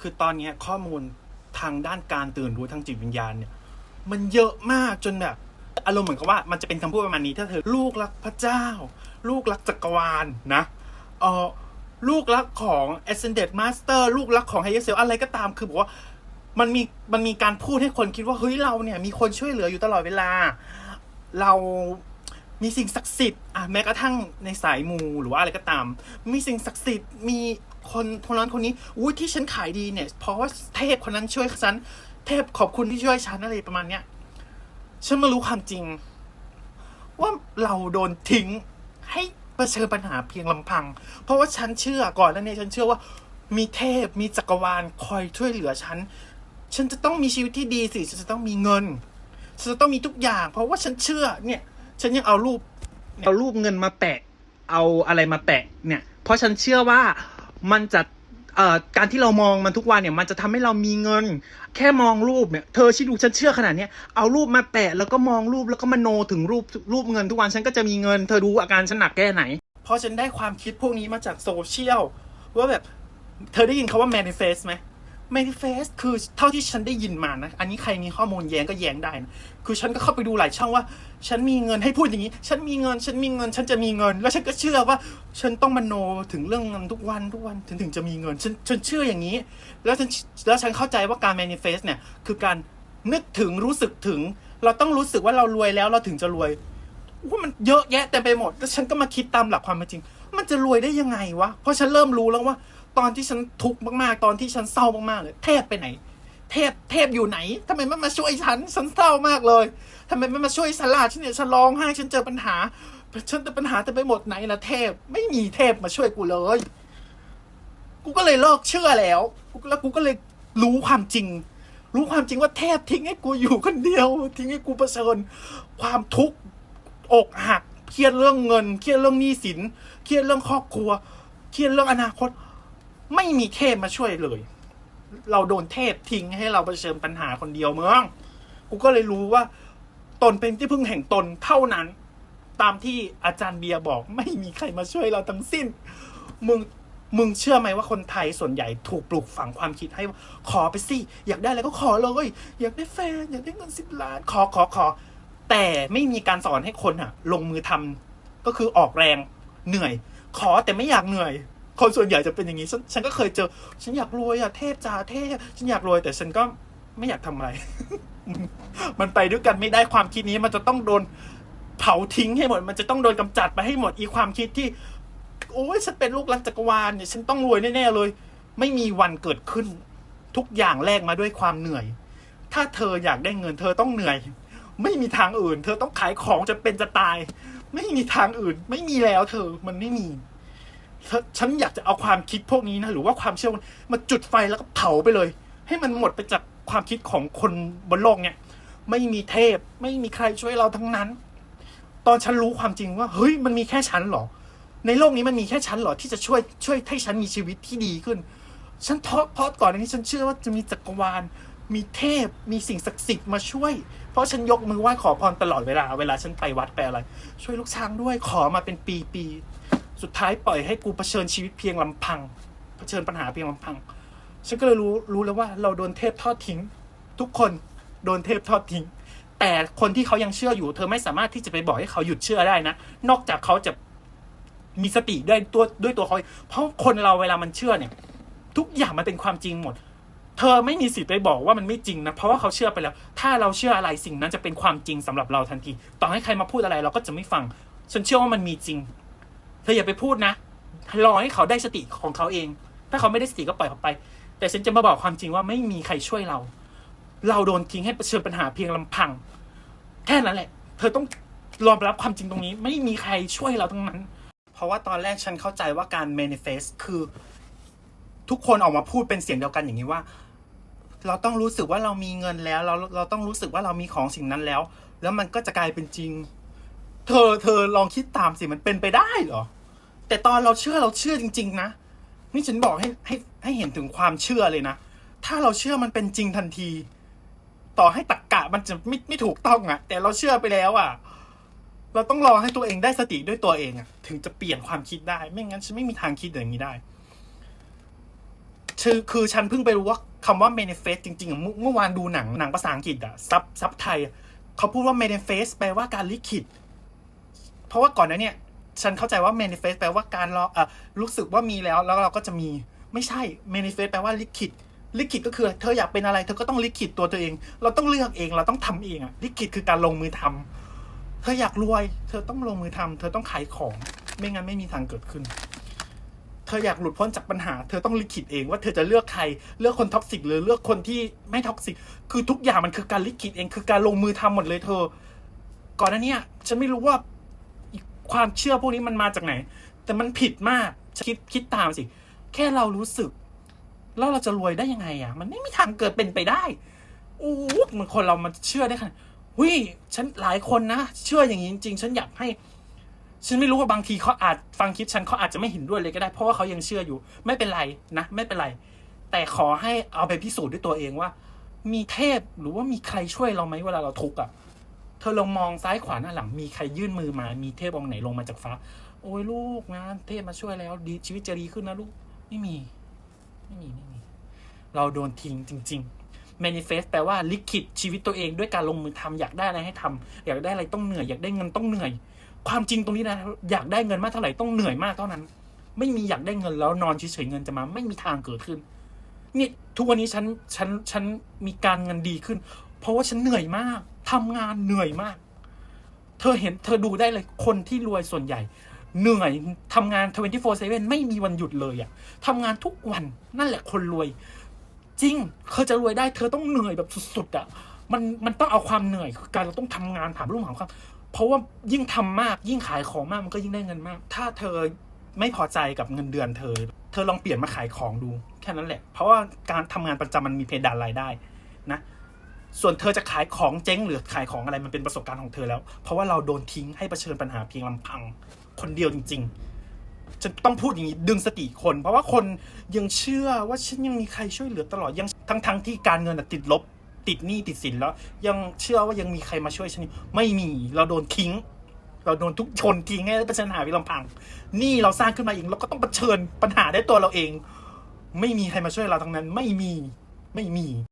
คือตอนนี้ข้อมูลทางด้านการตื่นรู้ทางจิตวิญญาณเนี่ยมันเยอะมากจนแบบอารมณ์เหมือนกับว่ามันจะเป็นคำพูดประมาณนี้ ถ้าเธอลูกรักพระเจ้า ลูกรักจักรวาลนะเออลูกรักของ ascended master ลูกรักของ higher self อะไรก็ตามคือบอกว่ามันมีมันมีการพูดให้คนคิดว่า เฮ้ยเราเนี่ย มีคนช่วยเหลืออยู่ตลอดเวลา เรามีสิ่งศักดิ์สิทธิ์อะแม้กระทั่งในสายมูหรือว่าอะไรก็ตาม มีสิ่งศักดิ์สิทธิ์มี คนคนนั้นคนนี้อุ้ยที่ฉันขายดีเนี่ย เพราะว่าเทพคนนั้นช่วยฉันเทพขอบคุณที่ช่วยฉันอะไรประมาณเนี้ยฉันมารู้ความจริง ว่าเราโดนทิ้งให้เผชิญปัญหาเพียงลำพัง เพราะว่าฉันเชื่อก่อนแล้วเนี่ยฉันเชื่อว่ามีเทพมีจักรวาลคอยช่วยเหลือฉัน ฉันจะต้องมีชีวิตที่ดีสิ ฉันจะต้องมีเงิน ฉันจะต้องมีทุกอย่าง เพราะว่าฉันเชื่อ เนี่ย ฉันยังเอารูป เอารูปเงินมาแปะ เอาอะไรมาแปะ เนี่ย เพราะฉันเชื่อว่า มันจะเอ่อการที่เรามองมันทุกวันเนี่ย มันจะทำให้เรามีเงิน แค่มองรูปเนี่ย เธอชิดูฉันเชื่อขนาดเนี้ยเอารูปมาแปะแล้วก็มองรูปแล้วก็มโนถึงรูปรูปเงินทุกวันฉันก็จะมีเงิน เธอดูอาการฉันหนักแค่ไหน เพราะฉันได้ความคิดพวกนี้มาจากโซเชียลว่าแบบ เธอได้ยินคาว่า manifest ไหม manifest คือเท่าที่ฉันได้ยินมานะ อันนี้ใครมีข้อมูลแย้งก็แย้งได้นะคือฉันก็เข้าไปดูหลายช่องว่า ฉันมีเงินให้พูดอย่างนี้ ฉันมีเงิน ฉันมีเงิน ฉันจะมีเงิน แล้วฉันก็เชื่อว่า ฉันต้องมโนถึงเรื่องเงินทุกวันทุกวันถึงถึงจะมีเงิน ฉันฉันเชื่ออย่างนี้ แล้วฉันแล้วฉันเข้าใจว่าการ manifest เนี่ยคือการนึกถึงรู้สึกถึง เราต้องรู้สึกว่าเรารวยแล้วเราถึงจะรวยว่ามันเยอะแยะเต็มไปหมด แล้วฉันก็มาคิดตามหลักความเป็นจริง มันจะรวยได้ยังไงวะ เพราะฉันเริ่มรู้แล้วว่า ตอนที่ฉันทุกข์มากๆ ตอนที่ฉันเศร้ามากๆเลย เทพไปไหน เทพเทพอยู่ไหนทำไมไม่มาช่วยฉัน ฉันเศร้ามากเลยทำไมไม่มาช่วยสลาดฉันเนี่ยฉันร้องไห้ฉันเจอปัญหาฉันเจอปัญหาเต็มไปหมดไหนล่ะเทพ ไม่มีเทพมาช่วยกูเลย กูก็เลยเลิกเชื่อแล้วแล้วกูก็เลยรู้ความจริง รู้ความจริงว่าเทพทิ้งให้กูอยู่คนเดียว ทิ้งให้กูเผชิญความทุกข์อกหักเครียดเรื่องเงิน เครียดเรื่องหนี้สิน เครียดเรื่องครอบครัว เครียดเรื่องอนาคต ไม่มีเทพมาช่วยเลย เราโดนเทพทิ้งให้เราเผชิญปัญหาคนเดียวเมืองกูก็เลยรู้ว่า ตนเป็นที่พึ่งแห่งตนเท่านั้น ตามที่อาจารย์เบียร์บอก ไม่มีใครมาช่วยเราทั้งสิ้น มึงมึงเชื่อไหมว่าคนไทยส่วนใหญ่ถูกปลูกฝังความคิดให้ขอไปสิ อยากได้อะไรก็ขอเลย อยากได้แฟน อยากได้เงินสิบล้าน ขอขอขอ แต่ไม่มีการสอนให้คนอะลงมือทำก็คือออกแรงเหนื่อย ขอแต่ไม่อยากเหนื่อย คนส่วนใหญ่จะเป็นอย่างนี้ฉันฉันก็เคยเจอ ฉันอยากรวยอะเทพจ่าเทพฉันอยากรวยแต่ฉันก็ไม่อยากทำอะไร มันไปด้วยกันไม่ได้ความคิดนี้ มันจะต้องโดนเผาทิ้งให้หมด มันจะต้องโดนกำจัดไปให้หมดอีความคิดที่ โอ้ยฉันเป็นลูกรักจักรวาลเนี่ยฉันต้องรวยแน่ๆเลย ไม่มีวันเกิดขึ้น ทุกอย่างแลกมาด้วยความเหนื่อย ถ้าเธออยากได้เงิน เธอต้องเหนื่อย ไม่มีทางอื่น เธอต้องขายของจะเป็นจะตาย ไม่มีทางอื่น ไม่มีแล้ว เธอมันไม่มี ฉันอยากจะเอาความคิดพวกนี้นะหรือว่าความเชื่อมาจุดไฟแล้วก็เผาไปเลย ให้มันหมดไปจากความคิดของคนบนโลกเนี่ย ไม่มีเทพ ไม่มีใครช่วยเราทั้งนั้น ตอนฉันรู้ความจริงว่า เฮ้ยมันมีแค่ฉันเหรอ ในโลกนี้มันมีแค่ฉันเหรอที่จะช่วยช่วยให้ฉันมีชีวิตที่ดีขึ้น ฉันเพราะเพราะก่อนหน้านี้ฉันเชื่อว่าจะมีจักรวาล มีเทพ มีสิ่งศักดิ์สิทธิ์มาช่วย เพราะฉันยกมือไหว้ขอพรตลอดเวลา เวลาฉันไปวัดไปอะไร ช่วยลูกช้างด้วยขอมาเป็นปีปีๆ สุดท้ายปล่อยให้กูเผชิญชีวิตเพียงลำพัง เผชิญปัญหาเพียงลำพัง ฉันก็เลยรู้รู้แล้วว่าเราโดนเทพทอดทิ้ง ทุกคนโดนเทพทอดทิ้ง แต่คนที่เขายังเชื่ออยู่ เธอไม่สามารถที่จะไปบอกให้เขาหยุดเชื่อได้นะ นอกจากเขาจะมีสติด้วยตัวด้วยตัวเขาเพราะคนเราเวลามันเชื่อเนี่ย ทุกอย่างมันเป็นความจริงหมด เธอไม่มีสิทธิ์ไปบอกว่ามันไม่จริงนะเพราะว่าเขาเชื่อไปแล้ว ถ้าเราเชื่ออะไรสิ่งนั้นจะเป็นความจริงสำหรับเราทันที ต่อให้ใครมาพูดอะไรเราก็จะไม่ฟังฉันเชื่อว่ามันมีจริง เธออย่าไปพูดนะรอให้เขาได้สติของเขาเอง ถ้าเขาไม่ได้สติก็ปล่อยเขาไป แต่ฉันจะมาบอกความจริงว่าไม่มีใครช่วยเรา เราโดนทิ้งให้เผชิญปัญหาเพียงลำพัง แค่นั้นแหละ เธอต้องยอมรับความจริงตรงนี้ ไม่มีใครช่วยเราทั้งนั้น เพราะว่าตอนแรกฉันเข้าใจว่าการ manifest คือ ทุกคนออกมาพูดเป็นเสียงเดียวกันอย่างนี้ว่า เราต้องรู้สึกว่าเรามีเงินแล้ว เราเราต้องรู้สึกว่าเรามีของสิ่งนั้นแล้ว แล้วมันก็จะกลายเป็นจริง เธอเธอลองคิดตามสิมันเป็นไปได้เหรอ แต่ตอนเราเชื่อเราเชื่อจริง ๆ นะ นี่ฉันบอกให้ให้ให้เห็นถึงความเชื่อเลยนะ ถ้าเราเชื่อมันเป็นจริงทันที ต่อให้ตักกะมันจะไม่ไม่ถูกต้องอะแต่เราเชื่อไปแล้วอะเราต้องรอให้ตัวเองได้สติด้วยตัวเองอะถึงจะเปลี่ยนความคิดได้ ไม่งั้นฉันไม่มีทางคิดอย่างนี้ได้คือคือฉันเพิ่งไปรู้ว่าคำว่า manifest จริงๆ เมื่อเมื่อวานดูหนังหนังภาษาอังกฤษอะซับซับไทยอะเขาพูดว่า manifest แปลว่าการลิขิต เพราะว่าก่อนหนั้านเนี่ย ฉันเข้าใจว่า manifest แปลว่าการรอเอ่อรู้สึกว่ามีแล้ว แล้วเราก็จะมีไม่ใช่ manifest แปลว่าลิขิตลิขิตก็คือเธออยากเป็นอะไรเธอก็ต้องลิขิตตัวตัวเอง เราต้องเลือกเองเราต้องทำเองอะลิขิตคือการลงมือทำเธออยากรวย เธอต้องลงมือทำเธอต้องขายของ ไม่งั้นไม่มีทางเกิดขึ้น เธออยากหลุดพ้นจากปัญหา เธอต้องลิขิตเองว่าเธอจะเลือกใคร เลือกคนท็อกซิกหรือเลือกคนที่ไม่ท็อกซิกคือทุกอย่างมันคือการลิขิตเองคือการลงมือทำหมดเลยเธอ ก่อนหน้าเนี้ยฉันไม่รู้ว่า ความเชื่อพวกนี้มันมาจากไหน แต่มันผิดมากคิดคิดตามสิ แค่เรารู้สึก แล้วเราจะรวยได้ยังไงอะ มันไม่มีทางเกิดเป็นไปได้อ้มือนคนเรามันเชื่อได้ขนาดหุยฉันหลายคนนะ เชื่ออย่างนี้จริง ๆ ฉันอยากให้ ฉันไม่รู้ว่าบางทีเขาอาจฟังคลิปฉันเขาอาจจะไม่เห็นด้วยเลยก็ได้ เพราะว่าเขายังเชื่ออยู่ ไม่เป็นไรนะ ไม่เป็นไร แต่ขอให้เอาไปพิสูจน์ด้วยตัวเองว่า มีเทพหรือว่ามีใครช่วยเราไหมเวลาเราทุกข์อะ เธอลองมองซ้ายขวาหน้าหลัง มีใครยื่นมือมา มีเทพองค์ไหนลงมาจากฟ้า โอ้ยลูกนะเทพมาช่วยแล้วดีชีวิตจะดีขึ้นนะลูก ไม่มี ไม่มีไม่มี เราโดนทิ้งจริง ๆ manifest แปลว่าลิขิตชีวิตตัวเองด้วยการลงมือทำอยากได้อะไรให้ทำอยากได้อะไรต้องเหนื่อย อยากได้เงินต้องเหนื่อย ความจริงตรงนี้นะ อยากได้เงินมากเท่าไหร่ต้องเหนื่อยมากเท่านั้น ไม่มีอยากได้เงินแล้วนอนเฉยๆเงินจะมา ไม่มีทางเกิดขึ้นนี่ทุกวันนี้ฉันฉันฉันมีการเงินดีขึ้น เพราะว่าฉันเหนื่อยมากทำงานเหนื่อยมาก เธอเห็นเธอดูได้เลยคนที่รวยส่วนใหญ่ เหนื่อยทำงาน 24/7 ไม่มีวันหยุดเลยอะทำงานทุกวันนั่นแหละคนรวย จริงเธอจะรวยได้ เธอต้องเหนื่อยแบบสุดๆอะมันมันต้องเอาความเหนื่อยคือการเราต้องทำงานผ่านรุ่งหาความเพราะว่ายิ่งทำมากยิ่งขายของมากมันก็ยิ่งได้เงินมาก ถ้าเธอไม่พอใจกับเงินเดือนเธอ เธอลองเปลี่ยนมาขายของดู แค่นั้นแหละ เพราะว่าการทำงานประจำมันมีเพดานรายได้นะ ส่วนเธอจะขายของเจ๊งหรือขายของอะไรมันเป็นประสบการณ์ของเธอแล้ว เพราะว่าเราโดนทิ้งให้เผชิญปัญหาเพียงลำพัง คนเดียวจริงๆฉันต้องพูดอย่างนี้ดึงสติคน เพราะว่าคนยังเชื่อว่าฉันยังมีใครช่วยเหลือตลอดยังทั้งๆที่การเงินติดลบ ติดหนี้ติดสินแล้ว ยังเชื่อว่ายังมีใครมาช่วยฉันไม่มีเราโดนทิ้ง เราโดนทุกชนทิ้งให้เผชิญหาเพียงลำพังนี่เราสร้างขึ้นมาเองเราก็ต้องเผชิญปัญหาได้ตัวเราเอง ไม่มีใครมาช่วยเราทั้งนั้น ไม่มีไม่มี